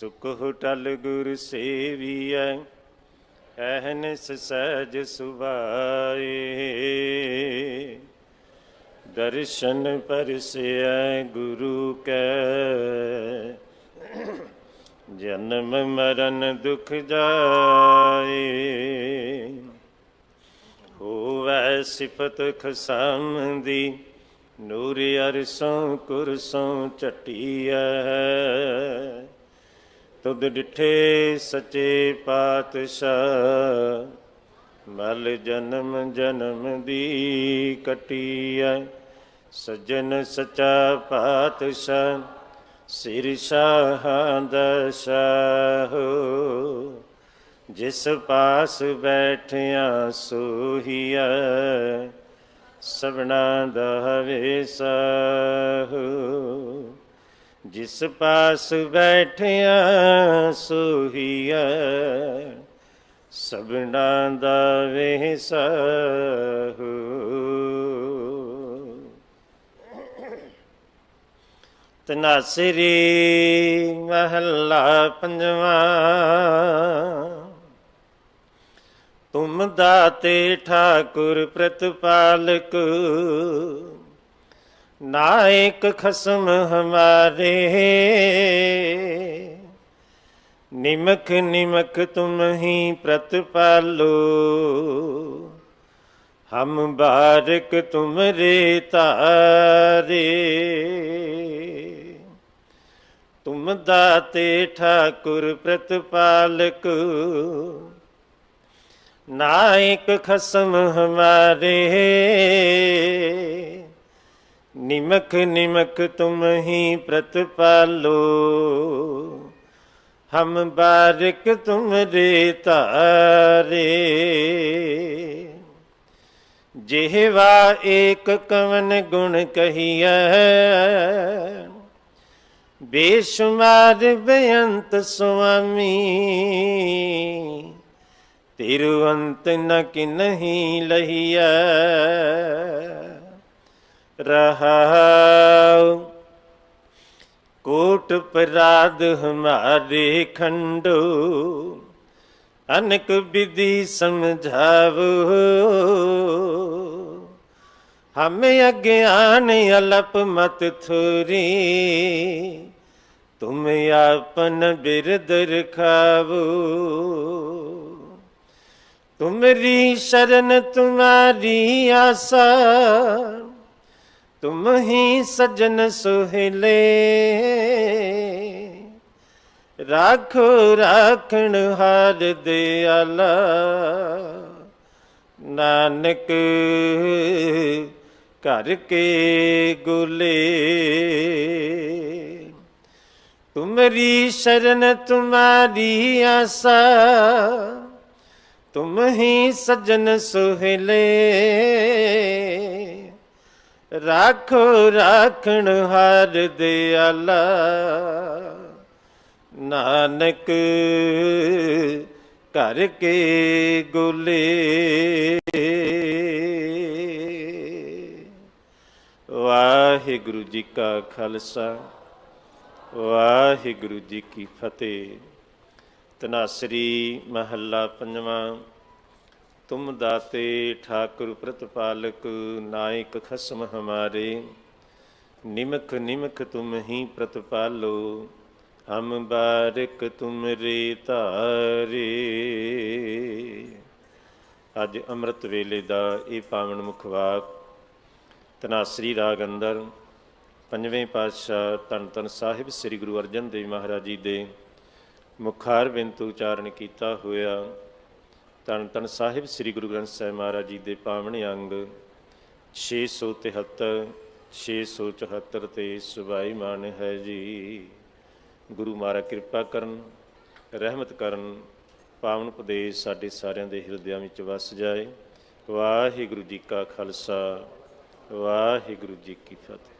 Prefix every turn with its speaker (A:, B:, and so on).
A: ਸੁਖ ਟਲ ਗੁਰ ਸੇਵੀਐ ਅਹਨਿਸ ਸਹਿਜ ਸੁਭਾਏ। ਦਰਸ਼ਨ ਪਰਸਿਐ ਗੁਰੂ ਕੈ। ਜਨਮ ਮਰਨ ਦੁਖ ਜਾਏ। ਹੋਵੈ ਸਿਫਤ ਖਸਮ ਦੀ ਨੂਰ ਅਰਸੋਂ ਕੁਰਸੋਂ ਚਟੀਐ ਤੁਧ ਡਿਠੇ ਸੱਚੇ ਪਾਤਸ਼ਾਹ। ਮਲ ਜਨਮ ਜਨਮ ਦੀ ਕਟੀਐ ਸਜਣ ਸਚਾ ਪਾਤਸ਼ਾਹ, ਸਿਰ ਸ਼ਾਹਾਂ ਦਾ ਸ਼ਾਹੋ। ਜਿਸ ਪਾਸ ਬੈਠਿਆ ਸੋਹੀਐ, ਸਭਨਾ ਦਾ ਵੇਸਾਹੋ ਜਿਸ ਪਾਸ ਬੈਠਿਆ ਸੋਹੀਐ ਸਭਨਾ ਦਾ ਵੇਸਾਹੋ ਤਨਾਸਰੀ ਮਹੱਲਾ ਪੰਜਵਾਂ ਤੁਮ ਦਾਤੇ ਠਾਕੁਰ ਪ੍ਰਤਪਾਲਕ ਨਾਇਕ ਖਸਮ ਹਮਾਰੇ। ਨਿਮਕ ਨਿਮਕ ਤੁਮ ਹੀ ਪ੍ਰਤਪਾਲੋ ਹਮ ਬਾਰਕ ਤੁਮਰੇ ਤਾਰੇ। ਤੁਮ ਦਾਤੇ ਠਾਕੁਰ ਪ੍ਰਤਪਾਲਕ ਨਾਇਕ ਖਸਮ ਹਮਾਰੇ। ਨਿਮਕ ਨਿਮਕ ਤੁਮ ਹੀ ਪ੍ਰਤਪਾਲੋ ਹਮ ਬਾਰਕ ਤੁਮਰੇ ਤਾਰੇ ਜਿਹਵਾ ਏਕ ਕਵਨ ਗੁਣ ਕਹੀਐ ਬੇਸ਼ੁਮਾਰ ਬੇਅੰਤ ਸੁਆਮੀ ਤਿਰਵੰਤ ਨ ਕਿਨਹੀ ਲਹੀਐ ਰਹਾਉ। ਕੋਟ ਪਰਾਧ ਹਮਾਰੇ ਖੰਡੋ। ਅਨਕ ਵਿਧੀ ਸਮਝਾਵੋ। ਹਮੇ ਅਗਿਆਨ ਅਲਪ ਮਤ ਥੁਰੀ। ਤੁਮ ਆਪਨ ਬਿਰਦ ਰਖਾਵੋ। ਤੁਮਰੀ ਸ਼ਰਨ ਤੁਮਾਰੀ ਆਸਾ। ਤੁਮ ਹੀ ਸਜਨ ਸੁਹਲੇ। ਰਾਖੋ ਰਾਖਣ ਹਾਰ ਦਿਆਲਾ ਨਾਨਕ ਘਰ ਕੇ ਗੁਲੇ। ਤੁਮਰੀ ਸ਼ਰਨ ਤੁਮਾਰੀ ਆਸਾ। ਤੁਮ ਹੀ ਸਜਨ ਸੁਹਲੇ। ਰਾਖੋ, ਰਾਖਣ ਹਾਰ ਦਿਆਲਾ ਨਾਨਕ ਘਰ ਕੇ ਗੁਲੇ। ਵਾਹਿਗੁਰੂ ਜੀ ਕਾ ਖਾਲਸਾ, ਵਾਹਿਗੁਰੂ ਜੀ ਕੀ ਫਤਿਹ। ਤਨਾਸਰੀ ਮਹੱਲਾ ਪੰਜਵਾਂ ਤੁਮ ਦਾਤੇ ਠਾਕੁਰ ਪ੍ਰਤਪਾਲਕ, ਨਾਇਕ ਖਸਮ ਹਮਾਰੇ। ਨਿਮਖ ਨਿਮਖ ਤੁਮ ਹੀ ਪ੍ਰਤਪਾਲੋ ਹਮ ਬਾਰਿਕ ਤੁਮਰੇ ਧਾਰੇ। ਅੱਜ ਅੰਮ੍ਰਿਤ ਵੇਲੇ ਦਾ ਇਹ ਪਾਵਨ ਮੁਖਵਾਕ ਤਨਾਸਰੀ ਰਾਗ ਅੰਦਰ ਪੰਜਵੇਂ ਪਾਤਸ਼ਾਹ ਧੰਨ ਧੰਨ ਸਾਹਿਬ ਸ੍ਰੀ ਗੁਰੂ ਅਰਜਨ ਦੇਵ ਮਹਾਰਾਜ ਜੀ ਦੇ ਮੁਖਾਰ ਬਿੰਤੂ ਉਚਾਰਨ ਕੀਤਾ ਹੋਇਆ। ਧੰਨ ਧੰਨ ਸਾਹਿਬ ਸ੍ਰੀ ਗੁਰੂ ਗ੍ਰੰਥ ਸਾਹਿਬ ਮਹਾਰਾਜ ਜੀ ਦੇ ਪਾਵਨ ਅੰਗ 673 674 ਤੇ ਸੁਭਾਈ ਮਾਨ ਹੈ ਜੀ। ਗੁਰੂ ਮਹਾਰਾਜ ਕਿਰਪਾ ਕਰਨ, ਰਹਿਮਤ ਕਰਨ, ਪਾਵਨ ਉਪਦੇਸ਼ ਸਾਡੇ ਸਾਰਿਆਂ ਦੇ ਹਿਰਦਿਆਂ ਵਿੱਚ ਵਸ ਜਾਏ। ਵਾਹਿਗੁਰੂ ਜੀ ਕਾ ਖਾਲਸਾ, ਵਾਹਿਗੁਰੂ ਜੀ ਕੀ ਫਤਿਹ।